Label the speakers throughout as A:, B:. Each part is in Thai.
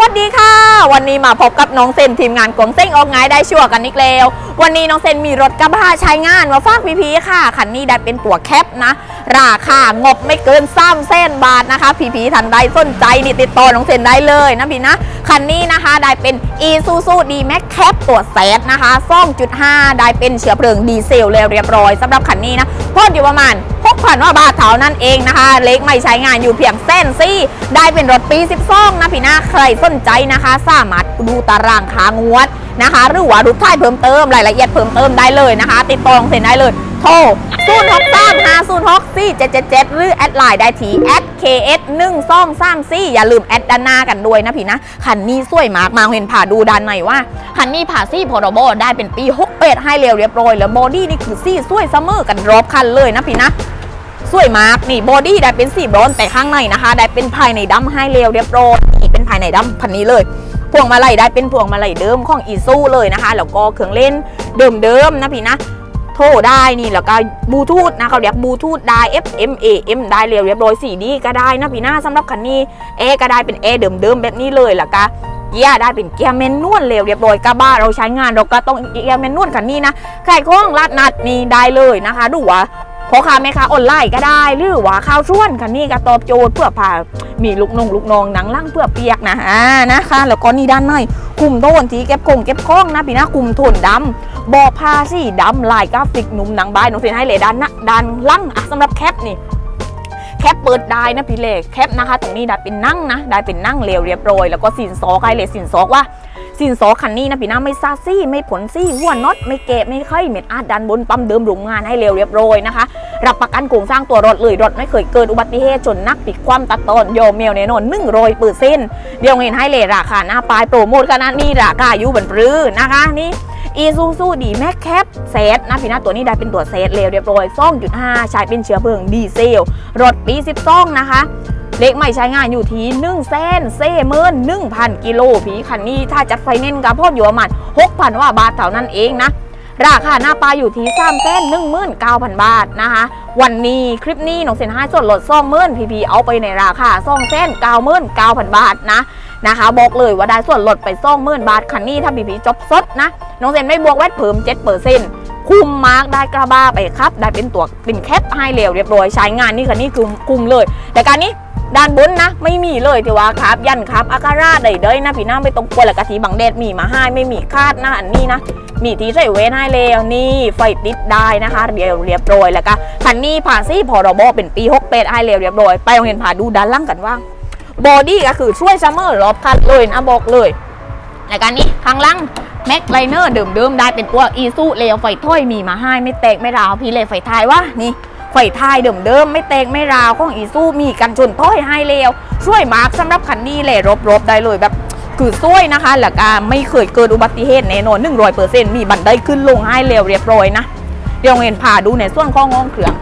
A: วัสดีค่ะ วันนี้มาพบกับน้องเซนทีมงานกลมเส้งออกงายได้ชัวร์กันอีกแล้ววันนี้น้องเซนมีรถกระบะใช้งานมาฝากพีๆค่ะคันนี้ได้เป็นตัวแคปนะ ราคางบไม่เกินซ้ำเส้นบาทนะคะ พีๆทันใดสนใจนี่ติดต่อน้องเซนได้เลยนะพี่นะคันนี้นะคะได้เป็น e s u s u d m a x Cap ตัวแซดนะคะ2.5 ได้เป็นเชื้อเพลิงดีเซลแล้วเรียบร้อยสำหรับคันนี้นะพ่นอยู่ประมาณ6,000ว่าบาทเท่านั้นเองนะคะ เล็กไม่ใช้งานอยู่เพียงเส้นซี่ ได้เป็นรถปี 12 นะพี่นะใครสนใจนะคะ สามารถดูตารางค้างวดนะคะ หรือว่าดูท้ายเพิ่มเติมรายละเอียดเพิ่มเติมได้เลยนะคะ ติดต่อลงเซ็นได้เลย โทร0 6 3 5 0 6 4 7 7 7 หรือแอดไลน์ได้ที่แอด KS 1 2 3 4อย่าลืมแอดด้านหน้ากันด้วยนะพี่นะคันนี้สวยมากมาเห็นผ่าดูด้านในว่าคันนี้ผ่าซี่พอรบได้เป็นปี68ให้เร็วเรียบร้อยแล้วบอดี้นี่คือซี่สวยเสมอกันรอบคันเลยนะพี่นะสวยมากนี่บอดี้ได้เป็นสีบรอนแต่ข้างในนะคะ ได้เป็นภายในดำให้เร็วเรียบร้อยนี่เป็นภาย ในดำพันนี้เลย พวงมาลัยได้เป็นพวงมาลัยเดิมของอีซูเลยนะคะแล้วก็เครื่องเล่นเดิมๆนะพี่นะโทรได้นี่แล้วก็บลูทูธนะเขาเรียกบลูทูธได้ FM AM ได้เร็วเรียบร้อยสีดีก็ได้นะพี่นะสำหรับคันนี้แอร์ก็ได้เป็นแอร์เดิมๆแบบนี้เลยแล้วก็เกียร์ได้เป็นเกียร์แมนนวลเร็วเรียบร้อยกระบะเราใช้งานเราก็ต้องเกียร์แมนนวลคันนี้นะใครคล้องลาดนัดนี่ได้เลยนะคะดูว่าพ่อค้าแม่ค้าออนไลน์ก็ได้ หรือว่าข้าวช่วนคันนี้ก็ตอบโจทย์เพื่อพา มีลูกนงลูกนองหนังล่างเพื่อเปียกนะอ่านะคะ แล้วก็นี่ด้านในกลุ่มโทนทีเก็บคงเก็บคล้องนะพี่นะกลุ่มโทนดำบอผ้าสีดำลายกราฟิกหนุ่มหนังบายน้องเซนให้เลยด้านนะด้านล่างอะสำหรับแคปนี่แคปเปิดได้นะพี่เล็กแคปนะคะ ตรงนี้ได้เป็นนั่งนะได้เป็นนั่งเร็วเรียบร้อยแล้วก็สินซอใครเลสินซอกว่า สินซอคันนี้นะพี่นะไม่ซาซี่ไม่ผลซี่หัวน็อตไม่เกะไม่ค่อยเม็ดอาดดันบนปั๊มเดิมโรงงานให้เร็วเรียบร้อยนะคะ รับประกันโครงสร้างตัวรถเลยรถไม่เคยเกิดอุบัติเหตุชนนักปิดความตัดตอนโยเมลแน่นอนหนึ่งร้อยเปอร์เซ็นต์เดี๋ยวเห็นให้เลยราคาหน้าปลายโปรโมทขนาดนี้ราคาอยู่บนปรือนะคะนี่อีซูซูดีแม็กแคปเซตนะพี่นะตัวนี้ได้เป็นตัวเซตเร็วเรียบร้อย2.5ใช้เป็นเชื้อเพลิงดีเซลรถปี12นะคะ เล็กไม่ใช้งานอยู่ที่1เส้นเซ่เมิน1,000กิโลผีคันนี้ถ้าจัดไฟแนนกับพ่ออยู่ประมาณ6,000ว่าบาทเท่านั้นเองนะราคาหน้าปลาอยู่ที่3เส้น19,000บาทนะคะ วันนี้คลิปนี้น้องเซนให้ส่วนลดซ่องเมินพีพีเอาไปในราคาซ่องเส้น99,000บาทนะนะคะ บอกเลยว่าได้ส่วนลดไปซ่องเมินบาทคันนี้ถ้าพีพีจบสดนะน้องเซนไม่บวกแวดเพิ่ม7%คุมมาร์กได้กระบาไปครับ ได้เป็นตัวเป็นแคปให้เร็วเรียบร้อยใช้งานนี่คันนี้คือคุมเลย แต่การนี้ ด้านบนนะ ไม่มีเลยที่ว่าครับ ยันครับอาการาได้เด้ยนะพี่น้าไม่ต้องกลัวแหละกะทีบังแดดมีมาให้ไม่มีคาดนะอันนี้นะ มีทีใส่เว้นให้แล้วนี่ไฟติดได้นะคะเรียบเรียบร้อยแล้วก็คันนี้ผ่านซี่พอรบเป็นปี6เป็ดให้เร็วเรียบร้อยไปโรงเรียนผ่าดูด้านล่างกันว่าบอดี้ก็คือช่วยซัมเมอร์รอบคันเลยนะบอกเลยแล้วกันนี้ข้างล่างแม็กไลเนอร์เดิมๆได้เป็นตัวอีซูเลวไฟถ้อยมีมาให้ไม่แตกไม่ราวพี่เลยไฟท้ายว่านี่ ไฟท้ายเดิมๆไม่แตกไม่ราวของอีซูมีกันชนถ้อยให้เลวช่วยมาร์กสำหรับคันนี้เลยรบๆได้เลยแบบคือซ้วยนะคะแล้วก็ไม่เคยเกิดอุบัติเหตุแน่นอน100%มีบันไดขึ้นลงให้เร็วเรียบร้อยนะ เดี๋ยวเห็นพาดูในส่วนข้องห้องเครื่อง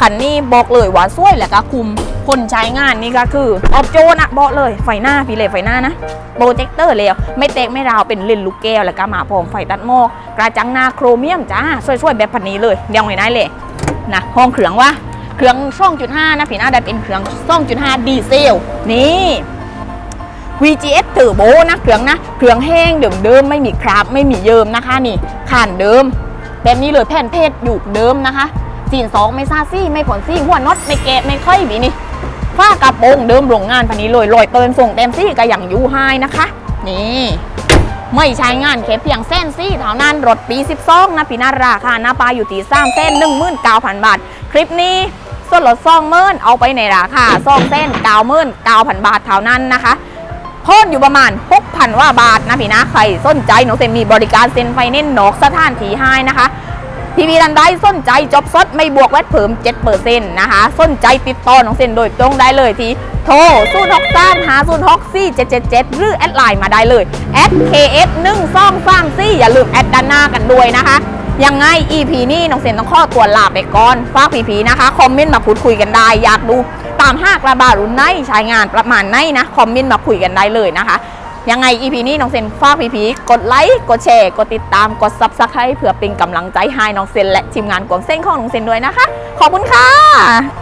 A: คันนี้บอกเลยว่าซ้วยแล้วก็คุมคนใช้งานนี่ก็คือออบโจนะบอกเลยไฟหน้าพี่เลไฟหน้านะโปรเจคเตอร์แล้วไม่เตกไม่ราวเป็นเลนลูกแก้วแล้วก็มาพร้อมไฟตัดหมอกกระจังหน้าโครเมียมจ้าช่วยๆแบบพันนี้เลยเดี๋ยวเห็นได้เลย นะห้องเครื่องว่าเครื่องช่องจุดห้านะพี่หน้าได้เป็นเครื่องช่องจุดห้าดีเซลนี่ VGS เทอร์โบนะเครื่องนะเครื่องแห้งเดิมๆไม่มีคราบไม่มีเยิมนะคะนี่ขานเดิมแบบนี้เลยแผ่นเพชรอยู่เดิมนะคะสีนสองไม่ซาซี่ไม่ผลซี่หัวน็อตไม่แกะไม่ค่อยมีนี่ฝ้ากระโปรงเดิมโรงงานพันนี้เลยลอยเปินส่งเต็มซี่ก็อย่างยูไฮนะคะ นี่ ไม่ใช้งานแค่เพียงเส้นซี่เท่านั้นรถปี 12 นะพี่นาราคาหน้าปลาอยู่ที่3เส้น 19,000 บาท คลิปนี้ส่วนลดซองเมินเอาไปในราคาซองเส้น99,000บาทเท่านั้นนะคะพ่นอยู่ประมาณ 6,000 ว่าบาทนะพี่นะใครสนใจหนูเซนมีบริการเซ็นไฟแนนซ์นอกสถานที่ให้นะคะ พี่พีทันใดสนใจจบสดไม่บวกแวดเพิ่ม7%นะคะสนใจติดต่อน้องเซนโดยตรงได้เลยที่โทร0 6 3 5 0 6 4 7 7 7หรือแอดไลน์มาได้เลยแอด KS 1 2 3 4อย่าลืมแอดด้านหน้ากันด้วยนะคะยังไง EP นี้น้องเซนต้องข้อตัวลาไปก่อนฝากพีพีนะคะ คอมเมนต์มาพูดคุยกันได้ อยากดูตามห้ากระบารุ่นไหนใช้งานประมาณไหนนะ คอมเมนต์มาคุยกันได้เลยนะคะ ยังไง EP นี้น้องเซนฝากพีพีกดไลค์กดแชร์กดติดตามกดซับสไครต์เพื่อเป็นกำลังใจให้น้องเซนและทีมงานกวงเส้นของน้องเซนด้วยนะคะ ขอบคุณค่ะ